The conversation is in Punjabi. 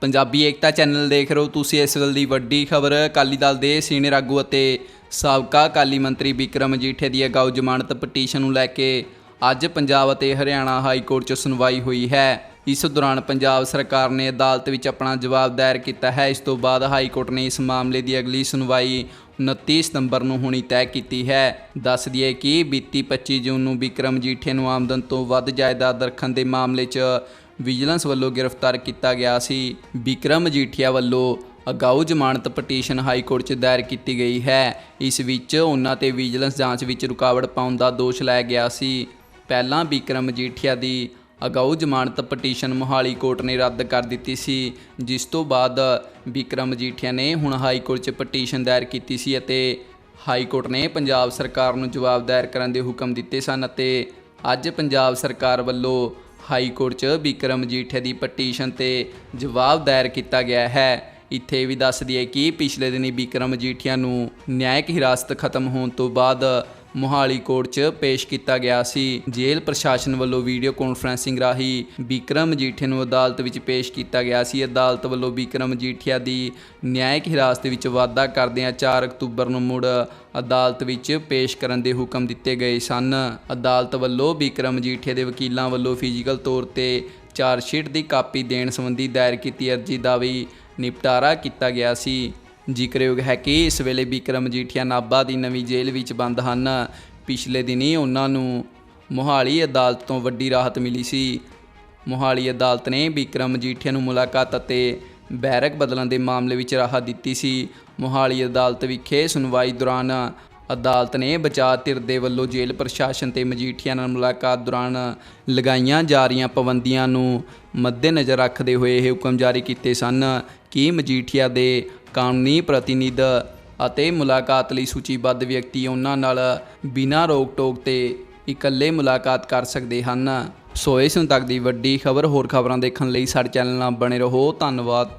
ਪੰਜਾਬੀ ਏਕਤਾ ਚੈਨਲ ਦੇਖ ਰਹੇ ਹੋ ਤੁਸੀਂ ਇਸ ਵੇਲੇ ਦੀ ਵੱਡੀ ਖਬਰ। ਅਕਾਲੀ ਦਲ ਦੇ ਸੀਨੀਅਰ ਆਗੂ ਅਤੇ ਸਾਬਕਾ ਅਕਾਲੀ ਮੰਤਰੀ ਵਿਕਰਮ ਜੀਠੇ ਦੀ ਅਗਾਊ ਜ਼ਮਾਨਤ ਪਟੀਸ਼ਨ ਨੂੰ ਲੈ ਕੇ ਅੱਜ ਪੰਜਾਬ ਅਤੇ ਹਰਿਆਣਾ ਹਾਈ ਕੋਰਟ 'ਚ ਸੁਣਵਾਈ ਹੋਈ ਹੈ। ਇਸ ਦੌਰਾਨ ਪੰਜਾਬ ਸਰਕਾਰ ਨੇ ਅਦਾਲਤ ਵਿੱਚ ਆਪਣਾ ਜਵਾਬ ਦਾਇਰ ਕੀਤਾ ਹੈ। ਇਸ ਤੋਂ ਬਾਅਦ ਹਾਈ ਕੋਰਟ ਨੇ ਇਸ ਮਾਮਲੇ ਦੀ ਅਗਲੀ ਸੁਣਵਾਈ 29 ਸਤੰਬਰ ਨੂੰ ਹੋਣੀ ਤੈਅ ਕੀਤੀ ਹੈ। ਦੱਸ ਦਈਏ ਕਿ ਬੀਤੀ 25 ਜੂਨ ਨੂੰ ਵਿਕਰਮ ਜੀਠੇ ਨੂੰ ਆਮਦਨ ਤੋਂ ਵੱਧ ਜਾਇਦਾਦ ਰੱਖਣ ਦੇ ਮਾਮਲੇ 'ਚ ਵਿਜੀਲੈਂਸ ਵੱਲੋਂ ਗ੍ਰਿਫਤਾਰ ਕੀਤਾ ਗਿਆ ਸੀ। ਵਿਕਰਮ ਜੀਠੀਆ ਵੱਲੋਂ ਅਗਾਊ ਜ਼ਮਾਨਤ ਪਟੀਸ਼ਨ ਹਾਈ ਕੋਰਟ 'ਚ ਦਾਇਰ ਕੀਤੀ ਗਈ ਹੈ। ਇਸ ਵਿੱਚ ਉਹਨਾਂ ਤੇ ਵਿਜੀਲੈਂਸ ਜਾਂਚ ਵਿੱਚ ਰੁਕਾਵਟ ਪਾਉਣ ਦਾ ਦੋਸ਼ ਲਾਇਆ ਗਿਆ ਸੀ। ਪਹਿਲਾਂ ਵਿਕਰਮ ਜੀਠੀਆ ਦੀ ਅਗਾਊ ਜ਼ਮਾਨਤ ਪਟੀਸ਼ਨ ਮੋਹਾਲੀ ਕੋਰਟ ਨੇ ਰੱਦ ਕਰ ਦਿੱਤੀ ਸੀ, ਜਿਸ ਤੋਂ ਬਾਅਦ ਵਿਕਰਮ ਜੀਠੀਆ ਨੇ ਹੁਣ ਹਾਈ ਕੋਰਟ 'ਚ ਪਟੀਸ਼ਨ ਦਾਇਰ ਕੀਤੀ ਸੀ ਅਤੇ ਹਾਈ ਕੋਰਟ ਨੇ ਪੰਜਾਬ ਸਰਕਾਰ ਨੂੰ ਜਵਾਬ ਦਾਇਰ ਕਰਨ ਦੇ ਹੁਕਮ ਦਿੱਤੇ ਸਨ ਅਤੇ ਅੱਜ ਪੰਜਾਬ ਸਰਕਾਰ ਵੱਲੋਂ ਹਾਈ ਕੋਰਟ 'ਚ ਵਿਕਰਮ ਜੀਠੇ ਦੀ ਪਟੀਸ਼ਨ ਤੇ ਜਵਾਬ ਦਾਇਰ ਕੀਤਾ ਗਿਆ ਹੈ। ਇੱਥੇ ਵੀ ਦੱਸ ਦਈਏ ਕਿ ਪਿਛਲੇ ਦਿਨੀ ਵਿਕਰਮ ਜੀਠੀਆ ਨੂੰ ਨਿਆਇਕ ਹਿਰਾਸਤ ਖਤਮ ਹੋਣ ਤੋਂ ਬਾਅਦ ਮੋਹਾਲੀ ਕੋਰਟ 'ਚ ਪੇਸ਼ ਕੀਤਾ ਗਿਆ ਸੀ। ਜੇਲ੍ਹ ਪ੍ਰਸ਼ਾਸਨ ਵੱਲੋਂ ਵੀਡੀਓ ਕਾਨਫਰੈਂਸਿੰਗ ਰਾਹੀਂ ਵਿਕਰਮ ਜੀਠੇ ਨੂੰ ਅਦਾਲਤ ਵਿੱਚ ਪੇਸ਼ ਕੀਤਾ ਗਿਆ ਸੀ। ਅਦਾਲਤ ਵੱਲੋਂ ਵਿਕਰਮ ਜੀਠੀਆ ਦੀ ਨਿਆਇਕ ਹਿਰਾਸਤ ਵਿੱਚ ਵਾਧਾ ਕਰਦਿਆਂ 4 ਅਕਤੂਬਰ ਨੂੰ ਮੁੜ ਅਦਾਲਤ ਵਿੱਚ ਪੇਸ਼ ਕਰਨ ਦੇ ਹੁਕਮ ਦਿੱਤੇ ਗਏ ਸਨ। ਅਦਾਲਤ ਵੱਲੋਂ ਵਿਕਰਮ ਜੀਠੇ ਦੇ ਵਕੀਲਾਂ ਵੱਲੋਂ ਫਿਜ਼ੀਕਲ ਤੌਰ ਤੇ ਚਾਰਜਸ਼ੀਟ ਦੀ ਕਾਪੀ ਦੇਣ ਸੰਬੰਧੀ ਦਾਇਰ ਕੀਤੀ ਅਰਜ਼ੀ ਦਾ ਵੀ ਨਿਪਟਾਰਾ ਕੀਤਾ ਗਿਆ ਸੀ। ਜ਼ਿਕਰਯੋਗ ਹੈ ਕਿ ਇਸ ਵੇਲੇ ਵਿਕਰਮ ਜੀਠੀਆ ਨਾਭਾ ਦੀ ਨਵੀਂ ਜੇਲ੍ਹ ਵਿੱਚ ਬੰਦ ਹਨ। ਪਿਛਲੇ ਦਿਨੀ ਉਹਨਾਂ ਨੂੰ ਮੋਹਾਲੀ ਅਦਾਲਤ ਤੋਂ ਵੱਡੀ ਰਾਹਤ ਮਿਲੀ ਸੀ। ਮੋਹਾਲੀ ਅਦਾਲਤ ਨੇ ਵਿਕਰਮ ਜੀਠੀਆ ਨੂੰ ਮੁਲਾਕਾਤ ਅਤੇ ਬੈਰਕ ਬਦਲਣ ਦੇ ਮਾਮਲੇ ਵਿੱਚ ਰਾਹਤ ਦਿੱਤੀ ਸੀ। ਮੋਹਾਲੀ ਅਦਾਲਤ ਵਿਖੇ ਸੁਣਵਾਈ ਦੌਰਾਨ ਅਦਾਲਤ ਨੇ ਬਚਾਅ ਧਿਰ ਦੇ ਵੱਲੋਂ ਜੇਲ੍ਹ ਪ੍ਰਸ਼ਾਸਨ ਤੇ ਮਜੀਠੀਆ ਨਾਲ ਮੁਲਾਕਾਤ ਦੌਰਾਨ ਲਗਾਈਆਂ ਜਾ ਰਹੀਆਂ ਪਾਬੰਦੀਆਂ ਨੂੰ ਮੱਦੇਨਜ਼ਰ ਰੱਖਦੇ ਹੋਏ ਇਹ ਹੁਕਮ ਜਾਰੀ ਕੀਤੇ ਸਨ ਕਿ ਮਜੀਠੀਆ ਦੇ ਕਾਨੂੰਨੀ ਪ੍ਰਤੀਨਿਧ ਅਤੇ ਮੁਲਾਕਾਤ ਲਈ ਸੂਚੀਬੱਧ ਵਿਅਕਤੀ ਉਹਨਾਂ ਨਾਲ ਬਿਨਾਂ ਰੋਕ ਟੋਕ ਤੇ ਇਕੱਲੇ ਮੁਲਾਕਾਤ ਕਰ ਸਕਦੇ ਹਨ। ਸੋ ਇਸ ਹੁਣ ਤੱਕ ਦੀ ਵੱਡੀ ਖਬਰ ਹੋਰ ਖਬਰਾਂ ਦੇਖਣ ਲਈ ਸਾਡੇ ਚੈਨਲ ਨਾਲ ਬਣੇ ਰਹੋ। ਧੰਨਵਾਦ।